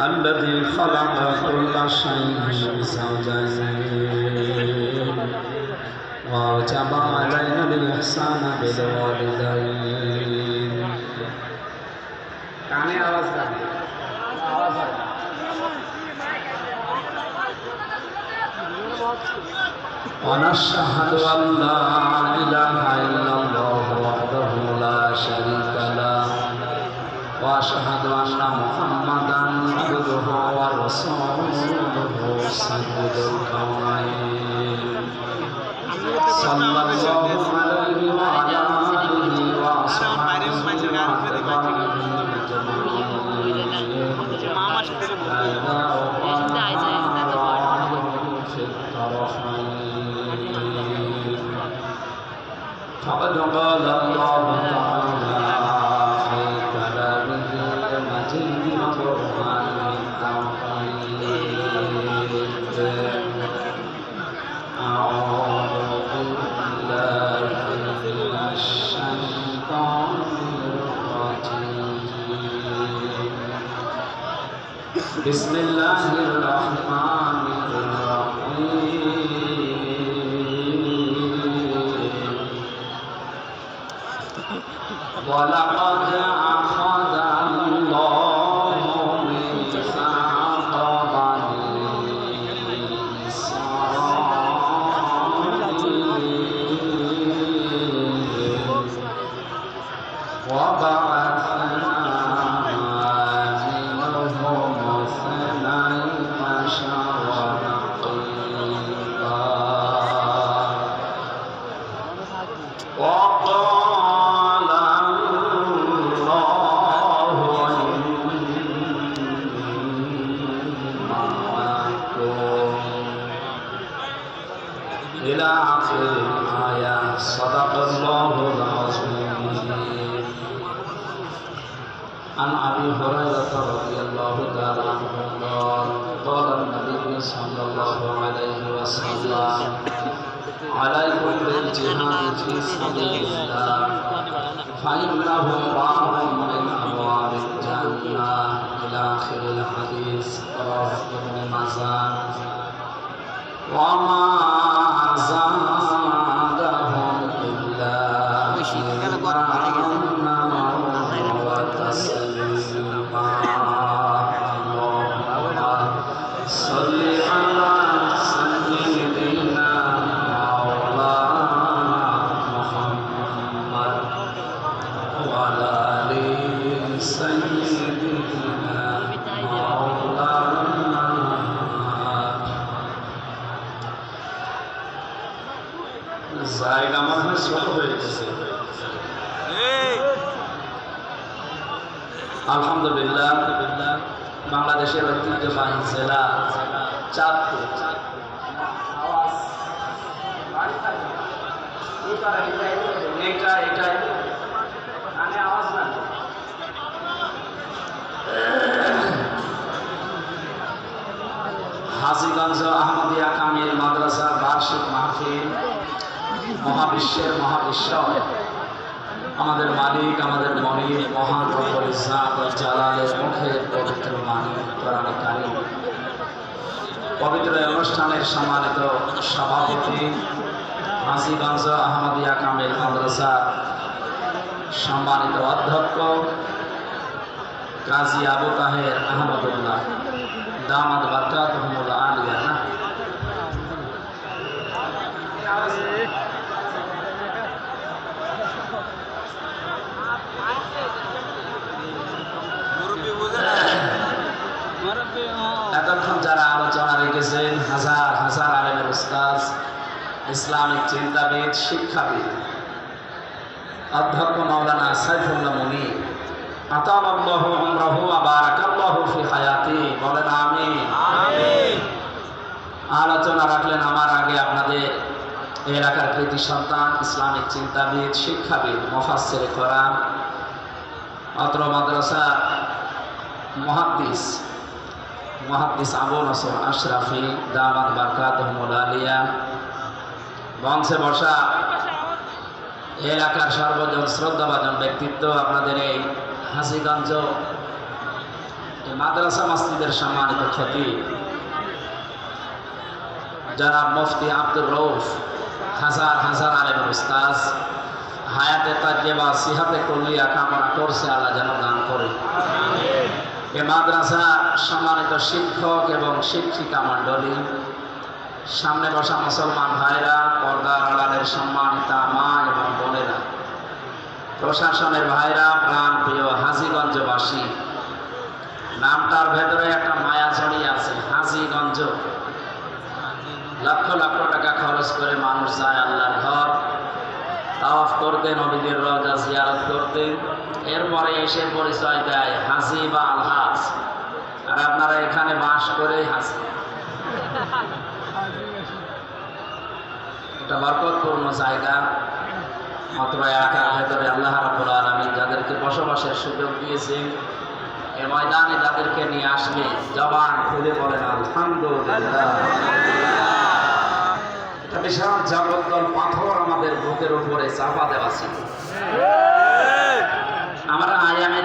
الذي خلق كل شيء زوجين ووجب علينا الإحسان بالوالدين কানে আওয়াজ থাকে আওয়াজ হয় ونشهد أن لا إله إلا الله وحده لا شريك له وأشهد أن محمدا عبده ورسوله سيد الكونين صلى الله بسم الله الرحمن 我王刚 عليكم بالجهاد في سبيل الله فإنه باب من أبواب الجنة إلى آخر الحديث. رواه ابن ماجه বাংলাদেশের ঐতিহ্যবাহী জেলা চাঁদপুর। এটা এটা। কানে আওয়াজ না হাজিগঞ্জ, আহমদিয়া, কামিল মাদ্রাসা, বার্ষিক মাহফিল, মহাবিশ্বের মহাবিশ্ব। আমাদের মালিক, আমাদের মনির মহান পবিত্র মানি কারীম। পবিত্র অনুষ্ঠানের সম্মানিত সভাপতি হাজিগঞ্জ আহমদিয়া কামিল মাদ্রাসা সম্মানিত অধ্যক্ষ কাজী আবু তাহের আহমদুল্লাহ, দামাদ বারকাত আলিয়া না এতক্ষণ যারা আলোচনা হাজার হাজার আলেমের উস্তাজ ইসলামিক চিন্তাবিদ শিক্ষাবিদ। অধ্যক্ষ মাওলানা সাইফুল্লাহ মুনি। আমরাহু ফি হায়াতি। বলেন আমিন। আলোচনা রাখলেন আমার আগে আপনাদের এলাকার কৃতি সন্তান ইসলামিক চিন্তাবিদ শিক্ষাবিদ মুফাসসির কোরআন অত্র মাদ্রাসা মুহাদ্দিস। মহাদিস আবু নসর আশরাফি, দামাত বারকাত আলিয়া বংশে বসা এলাকার সর্বজন শ্রদ্ধাভাজন ব্যক্তিত্ব আপনাদের এই হাসিগঞ্জ মাদ্রাসা মসজিদের সম্মানিত ক্ষতি। যারা মুফতি আব্দুর রৌফ হাজার হাজার আলেম উস্তাজ হায়াতে তাজ্জেবা সিহাতে কলিয়া কামনা করছে, আল্লাহ যেন দান করে। এ মাদ্রাসা সম্মানিত শিক্ষক এবং শিক্ষিকা মণ্ডলী, সামনে বসা মুসলমান ভাইরা, পর্দার আড়ালের সম্মানিতা মা এবং বোনেরা, প্রশাসনের ভাইরা, প্রাণ প্রিয় হাজিগঞ্জবাসী, নামটার ভেতরে একটা মায়া জড়িয়ে আছে, হাজিগঞ্জ। লক্ষ লক্ষ টাকা খরচ করে মানুষ যায় আল্লাহর ঘর, তাওয়াফ করতে, নবীদের রজা জিয়ারত করতে। এরপরে এসে পরিচয় দেয় হাসি বা আলহাজ। আর আপনারা এখানে বাস করে হাসি। এটা বরকতপূর্ণ জায়গা। মাত্র এলাকার ভেতরে আল্লাহ রাবুল আলমী যাদেরকে বসবাসের সুযোগ দিয়েছেন, এ ময়দানে যাদেরকে নিয়ে আসলে জবান খুলে বলেন, আলহামদুলিল্লাহ। একটা বিশাল জগদ্দল পাথর আমাদের বুকের উপরে চাপা দেওয়া ছিল।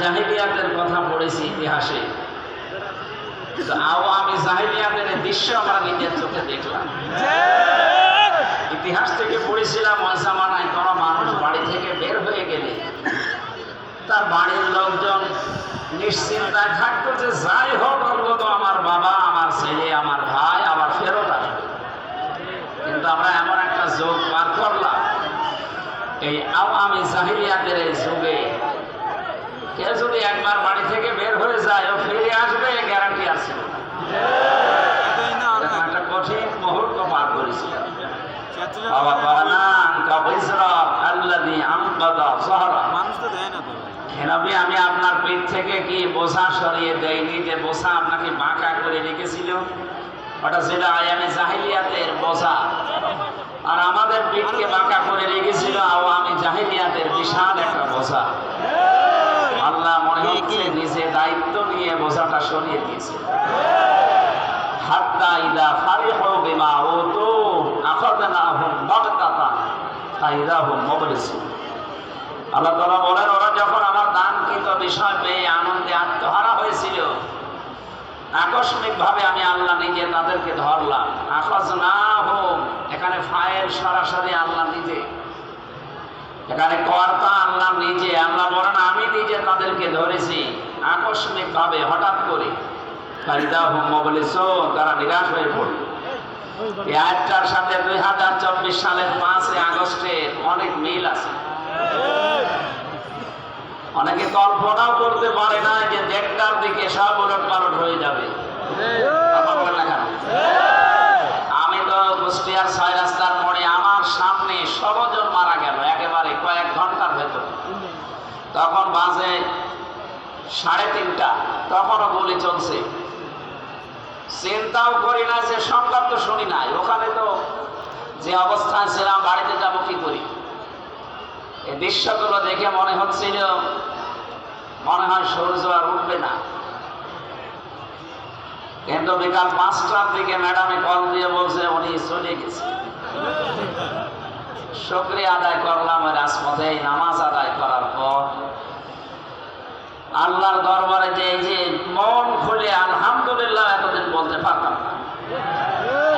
জাহিলিয়াতের কথা পড়েছি ইতিহাসে। তো আওয়ামী জাহিলিয়াতের দৃশ্য আমরা নিজের চোখে দেখলাম। ইতিহাস থেকে পড়েছিলাম জামানায় কোনো মানুষ বাড়ি থেকে বের হয়ে গেলে তার বাড়ির লোকজন নিশ্চিন্তায় থাকতো যে, যাই হোক, অন্তত আমার বাবা, আমার ছেলে, আমার ভাই আবার ফেরত আসবে। কিন্তু আমরা এমন একটা যোগ পার করলাম। এই আওয়ামী জাহিলিয়াতের এই যুগে কেউ যদি একবার বাড়ি থেকে বের হয়ে যায়, ও ফিরে আসবে গ্যারান্টি আছে। একটা কঠিন মুহূর্ত পার করেছিলাম আমি আপনার পেট থেকে কি বোঝা সরিয়ে দেয়নি যে বোঝা আপনাকে বাঁকা করে রেখেছিল? ওটা ছিল আয়ামে জাহিলিয়াতের বোঝা। আর আমাদের পেটকে বাঁকা করে রেখেছিল আওয়ামী জাহিলিয়াতের বিশাল একটা বোঝা আল্লাহ মনে হচ্ছে নিজে দায়িত্ব নিয়ে বোঝাটা সরিয়ে দিয়েছে হাত্তা ইদা ফারিহু বিমা উতু আখাযনাহুম বাগতাতান আল্লাহ বলেন, ওরা যখন আমার দানকৃত বিষয় পেয়ে আনন্দে আত্মহারা হয়েছিল আকস্মিক ভাবে আমি আল্লাহ নিজে তাদেরকে ধরলাম। আকাশ না হোক এখানে ফায়ের সরাসরি আল্লাহ নিজে। এখানে কর্তা আল্লাহ নিজে, আল্লাহ বলেন, আমি নিজে তাদেরকে ধরেছি আকস্মিক ভাবে হঠাৎ করে। হোম তারা নিরাশ হয়ে পড়ল। সাথে দুই হাজার চব্বিশ সালের পাঁচই আগস্টের অনেক মিল আছে। অনেকে কল্পনাও করতে পারে না যে দেড়টার দিকে সব পালট হয়ে যাবে? আমি তো কুষ্টিয়ার ছয় রাস্তার মোড়ে আমার সামনে ষোলোজন মারা গেল, একেবারে কয়েক ঘণ্টার ভেতর। তখন বাজে সাড়ে তিনটা, তখনও গুলি চলছে। চিন্তাও করি না, যে সংবাদ তো শুনি নাই। ওখানে তো যে অবস্থায় ছিলাম, বাড়িতে যাব কি করি? এই দৃশ্যগুলো দেখে মনে হচ্ছিল, মনে হয় সূর্য আর উঠবে না। কিন্তু বিকাল পাঁচটার দিকে ম্যাডামে কল দিয়ে বলছে, উনি চলে গেছে। শুক্রিয়া আদায় করলাম ওই রাজপথে নামাজ আদায় করার পর। আল্লাহর দরবারে যে যে মন খুলে আলহামদুলিল্লাহ এতদিন বলতে পারতাম না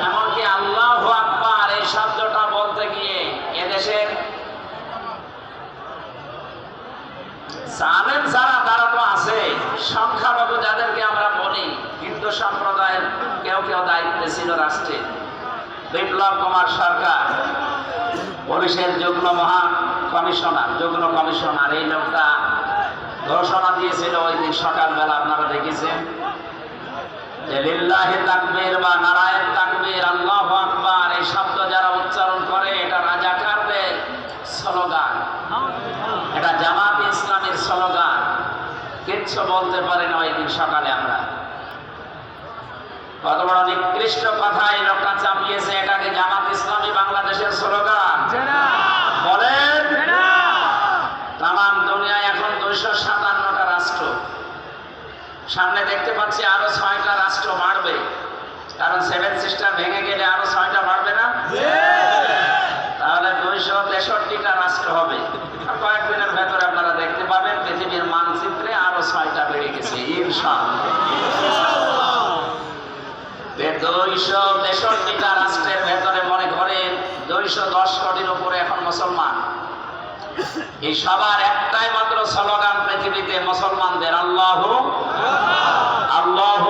এমনকি আল্লাহ আকবার এই শব্দটা বলতে গিয়ে এদেশের জানেন যারা, তারা তো আছে। সংখ্যালঘু যাদেরকে আমরা বলি, হিন্দু সম্প্রদায়ের কেউ কেউ দায়িত্বে ছিল রাষ্ট্রে। বিপ্লব কুমার সরকার, পুলিশের যুগ্ম মহা কমিশনার, যুগ্ম কমিশনার, এই লোকটা ঘোষণা দিয়েছিল ওই দিন সকালবেলা, আপনারা দেখেছেন? যে লিল্লাহি তাকবীর বা নারায়ণ তাকবীর, আল্লাহ আকবার, এই শব্দ যারা উচ্চারণ করে, এটা রাজাকারদের স্লোগান। এটা কিচ্ছু বলতে পারি না ওই দিন সকালে আমরা। কত বড় নিকৃষ্ট কথা এই লোকটা চাপিয়েছে এটাকে জামাত ইসলামী বাংলাদেশের স্লোগান। বলেন তাম দুনিয়ায় এখন দুইশো সাতান্নটা রাষ্ট্র। সামনে দেখতে পাচ্ছি আরও ছয়টা রাষ্ট্র বাড়বে। কারণ সেভেন সিস্টার ভেঙে গেলে আরও ছয়টা বাড়বে না? তাহলে দুইশো তেষট্টিটা রাষ্ট্র হবে। দুইশো রাষ্ট্রের ভেতরে মনে করেন দুইশ দশ কোটির উপরে এখন মুসলমান। এই সবার একটাই মাত্র স্লোগান পৃথিবীতে মুসলমানদের, আল্লাহ আল্লাহ